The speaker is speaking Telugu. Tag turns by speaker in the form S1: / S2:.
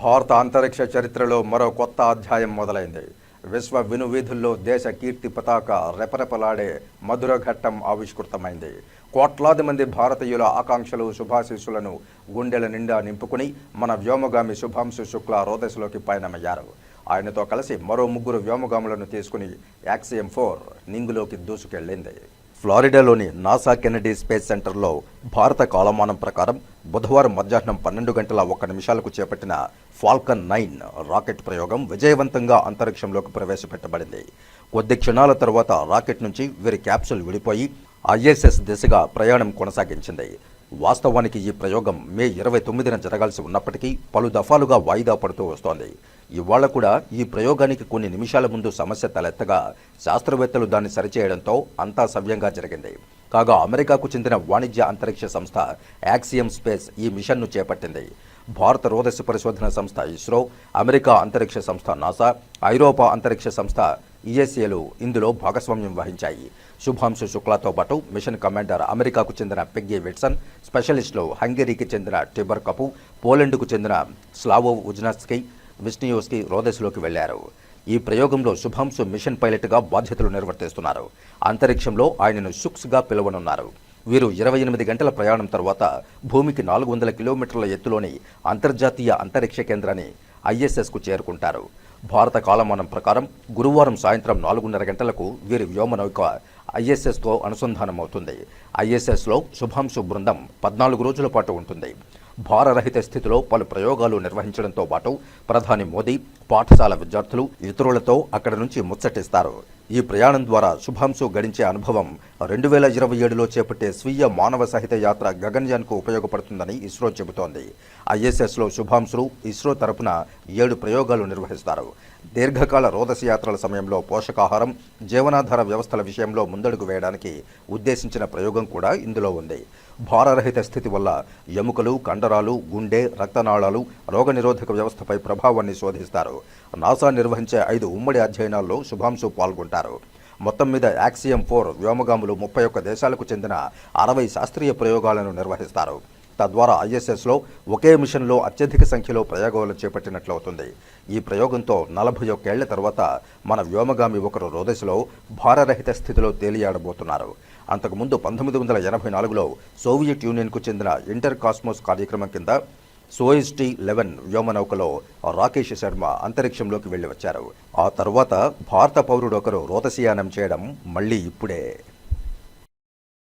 S1: భారత అంతరిక్ష చరిత్రలో మరో కొత్త అధ్యాయం మొదలైంది. విశ్వ వినువీధుల్లో దేశ కీర్తి పతాక రెపరెపలాడే మధుర ఘట్టం ఆవిష్కృతమైంది. కోట్లాది మంది భారతీయుల ఆకాంక్షలు శుభాశీస్సులను గుండెల నిండా నింపుకుని మన వ్యోమగామి శుభాంశు శుక్ల రోదశలోకి పయనమయ్యారు. ఆయనతో కలిసి మరో ముగ్గురు వ్యోమగాములను తీసుకుని యాక్సియం ఫోర్ నింగులోకి దూసుకెళ్ళింది. ఫ్లారిడాలోని నాసా కెనడీ స్పేస్ సెంటర్లో భారత కాలమానం ప్రకారం బుధవారం మధ్యాహ్నం పన్నెండు గంటల ఒక్క నిమిషాలకు చేపట్టిన ఫాల్కన్ నైన్ రాకెట్ ప్రయోగం విజయవంతంగా అంతరిక్షంలోకి ప్రవేశపెట్టబడింది. కొద్ది క్షణాల తర్వాత రాకెట్ నుంచి వీరి క్యాప్సూల్ విడిపోయి ఐఎస్ఎస్ దిశగా ప్రయాణం కొనసాగించింది. వాస్తవానికి ఈ ప్రయోగం మే ఇరవై తొమ్మిదిన జరగాల్సి ఉన్నప్పటికీ పలు దఫాలుగా వాయిదా పడుతూ వస్తోంది. ఇవాళ కూడా ఈ ప్రయోగానికి కొన్ని నిమిషాల ముందు సమస్య తలెత్తగా శాస్త్రవేత్తలు దాన్ని సరిచేయడంతో అంతా సవ్యంగా జరిగింది. కాగా అమెరికాకు చెందిన వాణిజ్య అంతరిక్ష సంస్థ యాక్సియం స్పేస్ ఈ మిషన్ను చేపట్టింది. భారత రోదస్సు పరిశోధన సంస్థ ఇస్రో అమెరికా అంతరిక్ష సంస్థ నాసా ఐరోపా అంతరిక్ష సంస్థ ఈఎస్ఏలు ఇందులో భాగస్వామ్యం వహించాయి. శుభాంశు శుక్లాతో పాటు మిషన్ కమాండర్ అమెరికాకు చెందిన పెగ్గి విట్సన్ స్పెషలిస్టులు హంగేరీకి చెందిన టిబర్ కపు పోలెండ్కు చెందిన స్లావో ఉజ్నాస్కి విష్ణియోస్కి రోదస్లోకి వెళ్ళారు. ఈ ప్రయోగంలో శుభాంశు మిషన్ పైలట్గా బాధ్యతలు నిర్వర్తిస్తున్నారు. అంతరిక్షంలో ఆయనను సుక్స్గా పిలువనున్నారు. వీరు ఇరవై ఎనిమిది గంటల ప్రయాణం తర్వాత భూమికి నాలుగు వందల కిలోమీటర్ల ఎత్తులోని అంతర్జాతీయ అంతరిక్ష కేంద్రాన్ని ఐఎస్ఎస్కు చేరుకుంటారు. భారత కాలమానం ప్రకారం గురువారం సాయంత్రం నాలుగున్నర గంటలకు వీరి వ్యోమనౌక ఐఎస్ఎస్తో అనుసంధానమవుతుంది. ఐఎస్ఎస్లో శుభాంశు బృందం పద్నాలుగు రోజుల పాటు ఉంటుంది. భారరహిత స్థితిలో పలు ప్రయోగాలు నిర్వహించడంతో పాటు ప్రధాని మోదీ పాఠశాల విద్యార్థులు ఇతరులతో అక్కడి నుంచి ముచ్చటిస్తారు. ఈ ప్రయాణం ద్వారా శుభాంశు గడించే అనుభవం రెండు వేల ఇరవై ఏడులో చేపట్టే స్వీయ మానవ సహిత యాత్ర గగన్యాన్కు ఉపయోగపడుతుందని ఇస్రో చెబుతోంది. ఐఎస్ఎస్లో శుభాంశులు ఇస్రో తరపున ఏడు ప్రయోగాలు నిర్వహిస్తారు. దీర్ఘకాల రోదసి యాత్రల సమయంలో పోషకాహారం జీవనాధార వ్యవస్థల విషయంలో ముందడుగు వేయడానికి ఉద్దేశించిన ప్రయోగం కూడా ఇందులో ఉంది. భారరహిత స్థితి వల్ల ఎముకలు కండరాలు గుండె రక్తనాళాలు రోగనిరోధక వ్యవస్థపై ప్రభావాన్ని శోధిస్తారు. నాసా నిర్వహించే ఐదు ఉమ్మడి అధ్యయనాల్లో శుభాంశు పాల్గొంటారు. మొత్తం మీద యాక్సియం ఫోర్ వ్యోమగాములు ముప్పై ఒక్క దేశాలకు చెందిన అరవై శాస్త్రీయ ప్రయోగాలను నిర్వహిస్తారు. తద్వారా ఐఎస్ఎస్లో ఒకే మిషన్లో అత్యధిక సంఖ్యలో ప్రయోగాలు చేపట్టినట్లు అవుతుంది ఈ ప్రయోగంతో నలభై ఒక్కేళ్ళ తర్వాత మన వ్యోమగామి ఒకరు రోదశలో భారరహిత స్థితిలో తేలియాడబోతున్నారు. అంతకుముందు పంతొమ్మిది వందల ఎనభై నాలుగులో సోవియట్ యూనియన్కు చెందిన ఇంటర్ కాస్మోస్ కార్యక్రమం కింద సోయిస్టీ లెవెన్ వ్యోమనౌకలో రాకేష్ శర్మ అంతరిక్షంలోకి వెళ్ళి వచ్చారు. ఆ తర్వాత భారత పౌరుడొకరు రోదసియానం చేయడం మళ్ళీ ఇప్పుడే.